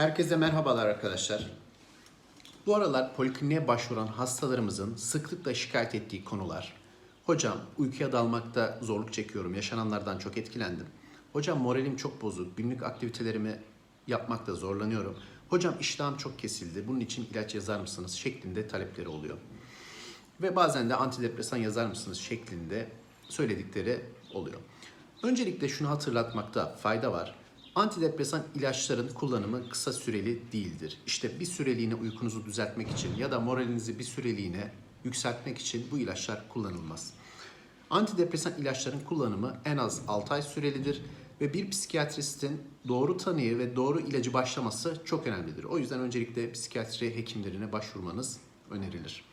Herkese merhabalar arkadaşlar. Bu aralar polikliniğe başvuran hastalarımızın sıklıkla şikayet ettiği konular. Hocam uykuya dalmakta zorluk çekiyorum, yaşananlardan çok etkilendim. Hocam moralim çok bozuk, günlük aktivitelerimi yapmakta zorlanıyorum. Hocam iştahım çok kesildi, bunun için ilaç yazar mısınız şeklinde talepleri oluyor. Ve bazen de antidepresan yazar mısınız şeklinde söyledikleri oluyor. Öncelikle şunu hatırlatmakta fayda var. Antidepresan ilaçların kullanımı kısa süreli değildir. İşte bir süreliğine uykunuzu düzeltmek için ya da moralinizi bir süreliğine yükseltmek için bu ilaçlar kullanılmaz. Antidepresan ilaçların kullanımı en az 6 ay sürelidir ve bir psikiyatristin doğru tanıyı ve doğru ilacı başlaması çok önemlidir. O yüzden öncelikle psikiyatri hekimlerine başvurmanız önerilir.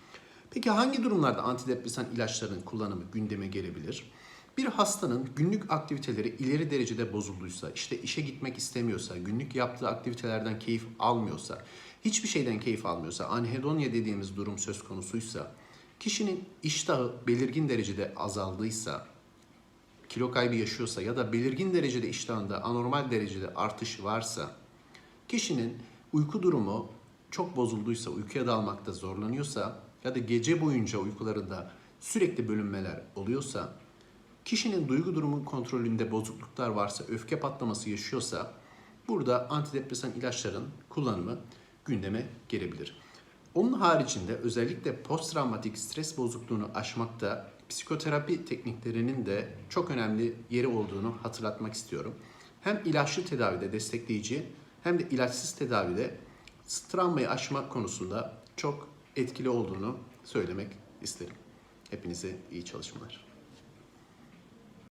Peki hangi durumlarda antidepresan ilaçların kullanımı gündeme gelebilir? Bir hastanın günlük aktiviteleri ileri derecede bozulduysa, işte işe gitmek istemiyorsa, günlük yaptığı aktivitelerden keyif almıyorsa, hiçbir şeyden keyif almıyorsa, anhedonya dediğimiz durum söz konusuysa, kişinin iştahı belirgin derecede azaldıysa, kilo kaybı yaşıyorsa ya da belirgin derecede iştahında anormal derecede artış varsa, kişinin uyku durumu çok bozulduysa, uykuya dalmakta zorlanıyorsa ya da gece boyunca uykularında sürekli bölünmeler oluyorsa, kişinin duygu durumu kontrolünde bozukluklar varsa, öfke patlaması yaşıyorsa burada antidepresan ilaçların kullanımı gündeme gelebilir. Onun haricinde özellikle posttraumatik stres bozukluğunu aşmakta psikoterapi tekniklerinin de çok önemli yeri olduğunu hatırlatmak istiyorum. Hem ilaçlı tedavide destekleyici hem de ilaçsız tedavide travmayı aşmak konusunda çok etkili olduğunu söylemek isterim. Hepinize iyi çalışmalar.